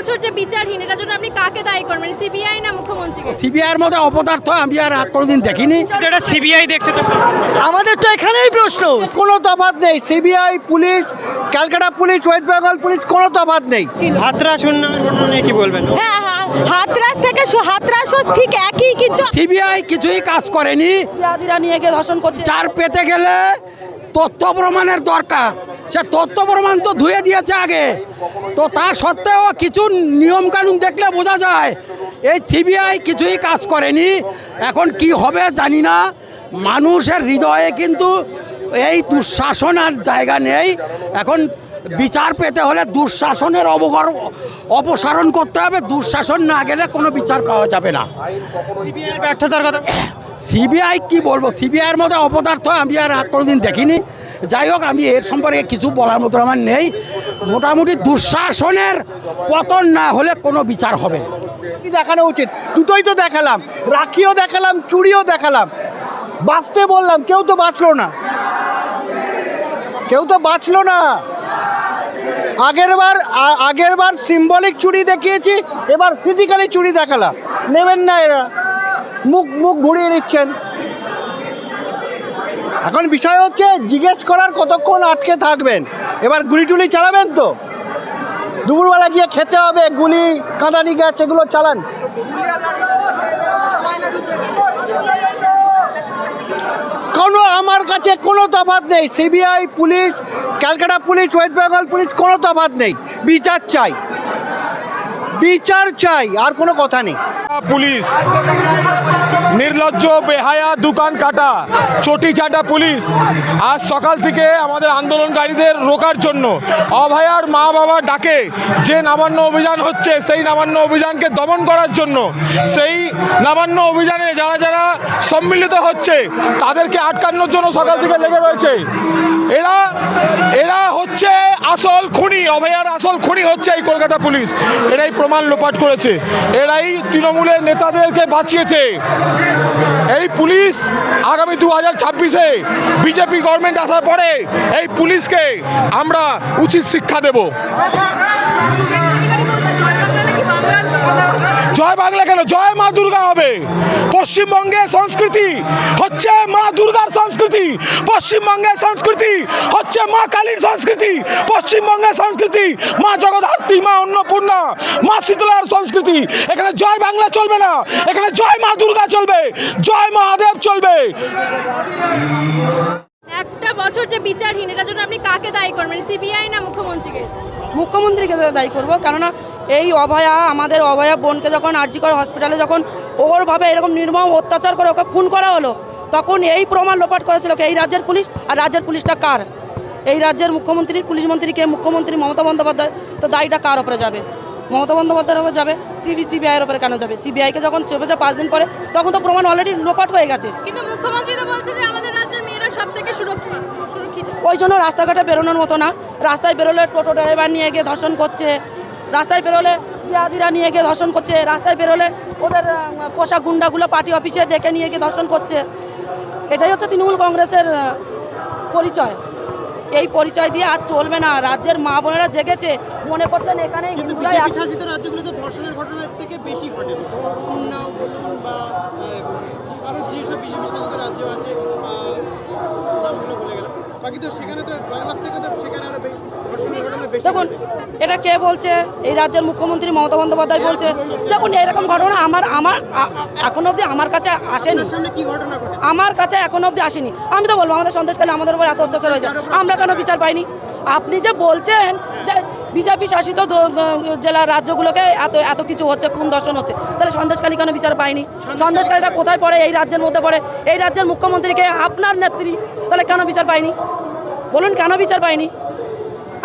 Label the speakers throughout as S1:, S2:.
S1: বছর যে বিচারহীন এটার জন্য আপনি কাকে দায়ী করবেন? সিবিআই না মুখ্যমন্ত্রীকে?
S2: সিবিআইয়ের মধ্যে অপদার্থ আমি আর কোনোদিন দেখিনি।
S3: এটা সিবিআই দেখছে তো
S4: আমাদের তো এখানেই প্রশ্ন। কোনো তফাৎ নেই। CBI police Calcutta police West Bengal police কোনো তফাৎ নেই।
S3: হাতরা শূন্য ঘটনা নিয়ে কি বলবেন?
S5: হ্যাঁ হ্যাঁ হাতরাস থেকে হাতরাসও ঠিক একই কিন্তু
S2: সিবিআই কিছুই কাজ করেনি।
S5: জিয়াদিরা নিয়ে গিয়ে ধর্ষণ করছে।
S2: চার পেতে গেলে তথ্য প্রমাণের দরকার। সে তথ্য প্রমাণ তো ধুয়ে দিয়েছে আগে। তো তা সত্ত্বেও কিছু নিয়মকানুন দেখলে বোঝা যায়, এই সিবিআই কিছুই কাজ করেনি। এখন কি হবে জানি না। মানুষের হৃদয়ে কিন্তু এই দুঃশাসন আর জায়গা নেই। এখন বিচার পেতে হলে দুঃশাসনের অবগর, অপসারণ করতে হবে। দুঃশাসন না গেলে কোনো বিচার পাওয়া যাবে না।
S3: ব্যর্থতার কথা
S2: সিবিআই কি বলব? সিবিআইয়ের মধ্যে অপদার্থ, আমি আর কোনোদিন দেখিনি। যাই হোক, আমি এর সম্পর্কে কিছু বলার মতো আমার নেই। মোটামুটি দুঃশাসনের পতন না হলে কোনো বিচার হবে না।
S4: কি দেখানো উচিত? দুটোই তো দেখালাম। রাখিও দেখালাম চুড়িও দেখালাম। বাঁচতে বললাম, কেউ তো বাঁচলো না। কেউ তো বাঁচলো না। আগের বার, আ- আগের বার সিম্বলিক চুরি দেখিয়েছি, এবার ফিজিক্যালি চুরি দেখালাম। নেবেন না এরা। মুখ মুখ ঘুরিয়ে নিচ্ছেন। এখন বিষয় হচ্ছে, জিজ্ঞেস করার কতক্ষণ আটকে থাকবেন? এবার গুলি টুলি চালাবেন তো? দুপুরবেলা গিয়ে খেতে হবে, গুলি, কাঁদানি গ্যাস, এগুলো চালান। কোনো আমার কাছে কোনো তফাত নেই। CBI, police, Calcutta police, West Bengal police, কোনো তফাত নেই। বিচার চাই। বিচার চাই, আর কোনো কথা নেই।
S6: পুলিশ, নির্লজ্জ, বেহায়া, দোকান কাটা, চটি চাটা পুলিশ, আজ সকাল থেকে আমাদের আন্দোলনকারীদের রোকার জন্য অভয়ার মা বাবা ডাকে, যে নামান্য অভিযান হচ্ছে, সেই নামান্য অভিযানকে দমন করার জন্য, সেই নামান্য অভিযানে যারা যারা সম্মিলিত হচ্ছে, তাদেরকে আটকানোর জন্য সকাল থেকে লেগে রয়েছে। এরা এরা হচ্ছে আসল খুনি, অভয়ার আসল খুনি হচ্ছে এই কলকাতা পুলিশ। এরাই প্রমাণ লোপাট করেছে। এরাই তৃণমূলের নেতাদেরকে বাঁচিয়েছে। এই পুলিশ আগামী দু হাজার ছাব্বিশে বিজেপি গভর্নমেন্ট আসার পরে এই পুলিশকে আমরা উচিত শিক্ষা দেব। জয় বাংলা কেন? জয় মা দুর্গা হবে। পশ্চিমবঙ্গের সংস্কৃতি হচ্ছে মা দুর্গার সংস্কৃতি। পশ্চিমবঙ্গের সংস্কৃতি হচ্ছে মা কালীর সংস্কৃতি। পশ্চিমবঙ্গের সংস্কৃতি মা জগদ্ধাত্রী, মা অন্নপূর্ণা, মা শীতলার সংস্কৃতি। এখানে জয় বাংলা চলবে না। এখানে জয় মা দুর্গা চলবে। জয় মহাদেব চলবে।
S1: একটা বছর যে বিচারহীন এটার জন্য আপনি কাকে দায়ী করবেন? সিবিআই না মুখ্যমন্ত্রীকে?
S5: মুখ্যমন্ত্রীকে দায়ী করব কেননা এই অভয়া আমাদের অভয়া বোনকে যখন আরজিকর হসপিটালে যখন ওরভাবে এরকম নির্মম অত্যাচার করে ওকে খুন করা হলো তখন এই প্রমাণ লোপাট করেছিল কি? এই রাজ্যের পুলিশ? আর রাজ্যের পুলিশটা কার? এই রাজ্যের মুখ্যমন্ত্রীর পুলিশ মন্ত্রীকে মুখ্যমন্ত্রী মমতা বন্দ্যোপাধ্যায়। তো দায়ীটা কার ওপরে যাবে? মমতা বন্দ্যোপাধ্যায়ের ওপরে যাবে? সিবি সিবিআইয়ের ওপরে কেন যাবে? সিবিআইকে যখন চেপেছে পাঁচ দিন পরে তখন তো প্রমাণ অলরেডি লোপাট হয়ে গেছে।
S1: কিন্তু মুখ্যমন্ত্রী তো বলছে যে আমাদের সব থেকে সুরক্ষিত।
S5: ওই জন্য রাস্তাঘাটে বেরোনোর মতো না। রাস্তায় বেরোলে টোটো ড্রাইভার নিয়ে গিয়ে ধর্ষণ করছে। রাস্তায় বেরোলে জিয়াদিরা নিয়ে গিয়ে ধর্ষণ করছে। রাস্তায় বেরোলে ওদের পোশাক গুন্ডাগুলো পার্টি অফিসে ডেকে নিয়ে গিয়ে ধর্ষণ করছে। এটাই হচ্ছে তৃণমূল কংগ্রেসের পরিচয়। এই পরিচয় দিয়ে আর চলবে না। রাজ্যের মা বোনেরা জেগেছে। মনে করছেন এখানে
S3: শাসিত রাজ্যগুলোতে ধর্ষণের ঘটনার থেকে বেশি ঘটে
S5: দেখুন এটা কে বলছে? এই রাজ্যের মুখ্যমন্ত্রী মমতা বন্দ্যোপাধ্যায় বলছে। দেখুন এরকম ঘটনা আমার আমার এখন অবধি আমার কাছে আসেনি। আমার কাছে এখন অবধি আসেনি। আমি তো বলব আমাদের সন্দেশকালে আমাদের উপর এত অত্যাচার হয়েছে। আমরা কেন বিচার পাইনি? আপনি যে বলছেন যে বিজেপি শাসিত দ- জেলা রাজ্যগুলোকে এত এত কিছু হচ্ছে কোন দর্শন হচ্ছে তাহলে সন্দেশকালী কেন বিচার পাইনি? সন্দেশকালীটা কোথায় পড়ে? এই রাজ্যের মধ্যে পড়ে। এই রাজ্যের মুখ্যমন্ত্রীকে আপনার নেত্রী। তাহলে কেন বিচার পাইনি? বলুন কেন বিচার পাইনি?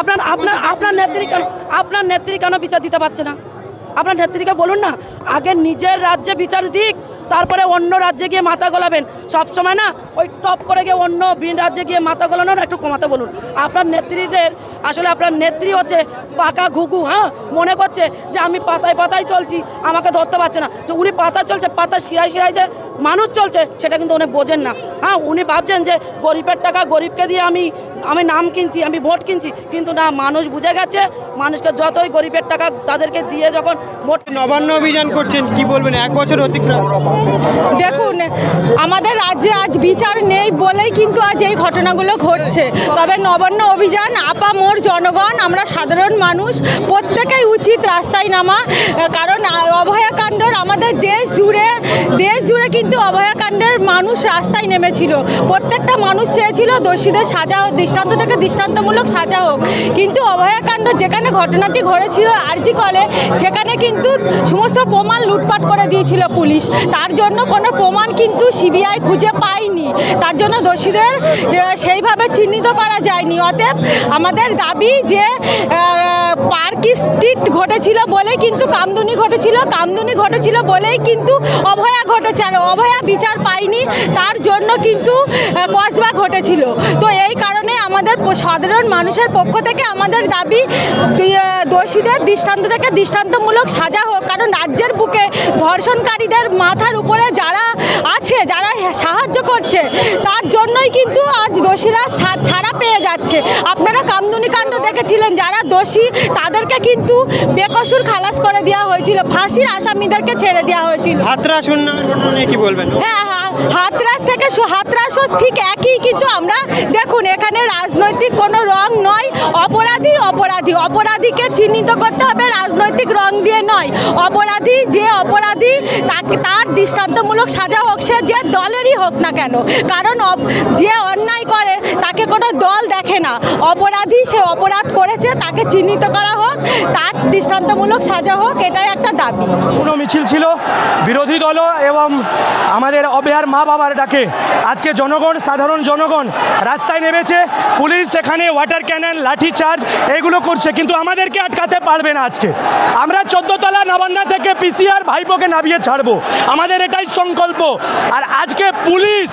S5: আপনার আপনার আপনার নেত্রী কেন আপনার নেত্রী কেন বিচার দিতে পারছে না? আপনার নেত্রীকে বলুন না আগে নিজের রাজ্যে বিচার দিক তারপরে অন্য রাজ্যে গিয়ে মাথা গলাবেন। সবসময় না ওই টপ করে গিয়ে অন্য ভিন রাজ্যে গিয়ে মাথা গলানোর একটু কমাতে বলুন। আপনার নেত্রীদের আসলে আপনার নেত্রী হচ্ছে পাকা ঘুঘু হ্যাঁ? মনে করছে যে আমি পাতায় পাতায় চলছি আমাকে ধরতে পারছে না। যে উনি পাতা চলছে পাতা শিরায় শিরায় যে মানুষ চলছে সেটা কিন্তু উনি বোঝেন না। হ্যাঁ উনি ভাবছেন যে গরিবের টাকা গরিবকে দিয়ে আমি আমি নাম কিনছি আমি ভোট কিনছি কিন্তু না মানুষ বুঝে গেছে মানুষকে যতই গরিবের টাকা তাদেরকে দিয়ে যখন ভোট
S3: নবান্ন অভিযান করছেন কি বলবেন? এক বছর অতিক্রম।
S7: দেখুন আমাদের রাজ্যে আজ বিচার নেই বলেই কিন্তু আজ এই ঘটনাগুলো ঘটছে। তবে নবান্ন অভিযান আপামোর জনগণ আমরা সাধারণ মানুষ প্রত্যেকেই উচিত রাস্তায় নামা। কারণ অভয়াকাণ্ডর আমাদের দেশ জুড়ে দেশ জুড়ে কিন্তু অভয়াকাণ্ডের মানুষ রাস্তায় নেমেছিল। প্রত্যেকটা মানুষ চেয়েছিল দোষীদের সাজা হোক, দৃষ্টান্তটাকে দৃষ্টান্তমূলক সাজা হোক। কিন্তু অভয়াকাণ্ড যেখানে ঘটনাটি ঘটেছিল, আরজি কলে, সেখানে কিন্তু সমস্ত প্রমাণ লুটপাট করে দিয়েছিল পুলিশ। তার জন্য কোনো প্রমাণ কিন্তু সিবিআই খুঁজে পায়নি। তার জন্য দোষীদের সেইভাবে চিহ্নিত করা যায়নি। অতএব আমাদের দাবি যে পার্ক স্ট্রিট ঘটেছিল বলেই কিন্তু কামদুনি ঘটেছিল কামদুনি ঘটেছিল বলেই কিন্তু অভয়া ঘটেছে। আর অভয়া বিচার পায়নি, তার জন্য কিন্তু কসবা ঘটেছিল। তো এই কারণে আমাদের সাধারণ মানুষের পক্ষ থেকে আমাদের দাবি দোষীদের দৃষ্টান্ত থেকে দৃষ্টান্তমূলক সাজা হোক। কারণ রাজ্যের বুকে ধর্ষণকারীদের মাথার উপরে যারা আছে, যারা সাহায্য করছে, তার জন্যই কিন্তু আজ দোষীরা ছাড়া পেয়ে যাচ্ছে। আপনারা কামদুনি কাণ্ড দেখেছিলেন, যারা দোষী, তাদেরকে কিন্তু বেকসুর খালাস করে দেওয়া হয়েছিল। ফাঁসির আসামিদেরকে ছেড়ে দেওয়া হয়েছিল।
S3: উন্নয়ন ঘটনা নিয়ে কি বলবেন?
S7: হ্যাঁ হা- হাতরাস থেকে হাতরাসও ঠিক একই কিন্তু আমরা দেখুন এখানে রাজনৈতিক কোনো রং নয় অপরাধী অপরাধী। অপরাধীকে চিহ্নিত করতে হবে রাজনৈতিক রং দিয়ে নয়। অপরাধী যে অপরাধী তাকে তার দৃষ্টান্তমূলক সাজা হোক সে যে দলেরই হোক না কেন। কারণ যে অন্যায় করে তাকে কোনো দল দেখে না। অপরাধী সে অপরাধ করেছে তাকে চিহ্নিত করা হোক তার দৃষ্টান্তমূলক সাজা হোক এটাই একটা দাবি।
S8: কোনো মিছিল ছিল? বিরোধী দল এবং আমাদের অবেয়ার মা বাবার ডাকে। আজকে জনগণ, সাধারণ জনগণ রাস্তায় নেমেছে। পুলিশ সেখানে ওয়াটার ক্যানন, লাঠি চার্জ, এগুলো করছে, কিন্তু আমাদেরকে আটকাতে পারবে না আজকে। আমরা চোদ্দতলা নবান্না থেকে পিসিআর ভাইপোকে নামিয়ে ছাড়বো। আমাদের এটাই সংকল্প। আর আজকে পুলিশ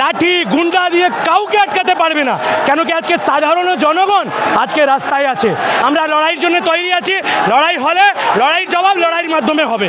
S8: লাঠি, গুন্ডা দিয়ে কাউকে আটকাতে পারবে না। কেন কি আজকে সাধারণ জনগণ আজকে রাস্তায় আছে? আমরা লড়াইয়ের জন্য তৈরি আছি। লড়াই হলে লড়াইয়ের জবাব লড়াইয়ের মাধ্যমে হবে।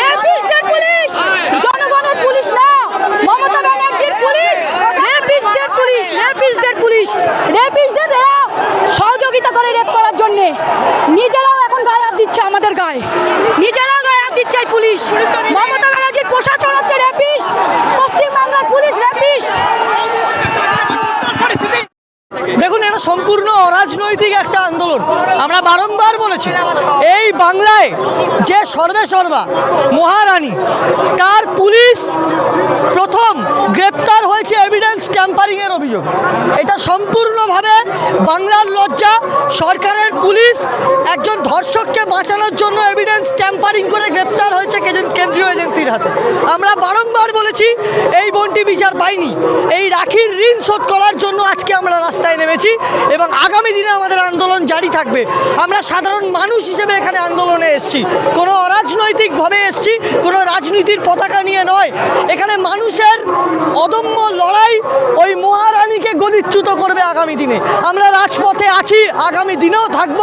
S5: রেপিস্টদের পুলিশ জনগণের পুলিশ না মমতা ব্যানার্জির পুলিশ রেপিস্টদের পুলিশ রেপিস্টদের পুলিশ রেপিস্টদের এরা সহযোগিতা করে রেপ করার জন্য নিজেরাও এখন গায়ে হাত দিচ্ছে আমাদের গায়ে নিজেরাও গায়ে হাত দিচ্ছে এই পুলিশ মমতা ব্যানার্জির প্রশাসন হচ্ছে রেপিস্ট পশ্চিমবাংলার পুলিশ রেপিস্ট
S9: দেখুন এটা সম্পূর্ণ অরাজনৈতিক একটা আন্দোলন। আমরা বারংবার বলেছি, এই বাংলায় যে সর্বে সর্বা মহারানী, তার পুলিশ প্রথম গ্রেপ্তার হয়েছে এভিডেন্স ট্যাম্পারিংয়ের অভিযোগ। এটা সম্পূর্ণভাবে বাংলার লজ্জা সরকারের পুলিশ একজন ধর্ষককে বাঁচানোর জন্য এভিডেন্স ট্যাম্পারিং করে গ্রেপ্তার হয়েছে কেন্দ্রীয় এজেন্সির হাতে। আমরা বারংবার বলেছি, এই বোনটি বিচার পাইনি। এই রাখির ঋণ শোধ করার জন্য আজকে আমরা রাস্তায় নেমেছি এবং আগামী দিনে আমাদের আন্দোলন জারি থাকবে। আমরা সাধারণ মানুষ হিসেবে এখানে আন্দোলনে এসেছি। কোনো অরাজনৈতিকভাবে এসেছি, কোনো রাজনীতির পতাকা নিয়ে নয়। এখানে মানুষের অদম্য লড়াই ওই মহারানীকে গদিচ্যুত করবে আগামী দিনে। আমরা রাজপথে আছি, আগামী দিনেও থাকব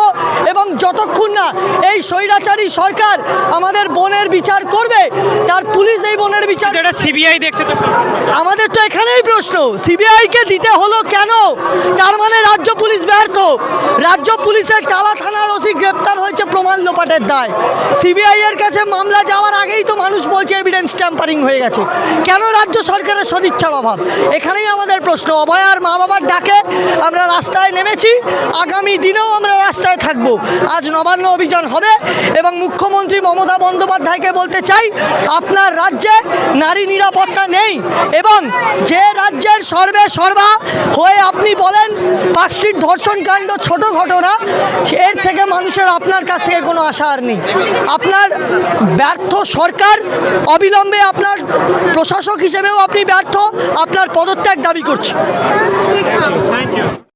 S9: এবং যতক্ষণ না এই স্বৈরাচারী সরকার আমাদের বনের বিচার করবে তার পুলিশ এই বনের বিচার
S3: এটা সিবিআই দেখছে তো
S9: আমাদের তো এখানেই প্রশ্ন সিবিআইকে দিতে হলো কেন? তার মানে রাজ্য পুলিশ ব্যর্থ। রাজ্য পুলিশের টালা থানার ওসি গ্রেপ্তার হয়েছে প্রমাণ লোপাটের দায়। সিবিআই এর কাছে মামলা যাওয়ার আগেই তো মানুষ বলছে এভিডেন্স ট্যাম্পারিং হয়ে গেছে। কেন রাজ্য সরকারের সদিচ্ছার অভাব? এখানেই আমাদের প্রশ্ন। অভয়ার মা বাবার ডাকে আমরা রাস্তায় নেমেছি। আগামী দিনেও আমরা রাস্তায় থাকব। আজ নবান্ন অভিযান হবে এবং মুখ্যমন্ত্রী মমতা বন্দ্যোপাধ্যায়কে বলতে চাই আপনার রাজ্যে নারী নিরাপত্তা নেই এবং যে রাজ্যের সর্বে সর্বা হয়ে আপনি বলেন পাঁচটির ধর্ষণ কাণ্ড ছোট ঘটনা, এর থেকে মানুষের আপনার কাছ থেকে কোনো আশা আর নেই। আপনার ব্যর্থ সরকার অবিলম্বে আপনার প্রশাসক হিসেবেও আপনি ব্যর্থ, আপনার পদত্যাগ দাবি করছি।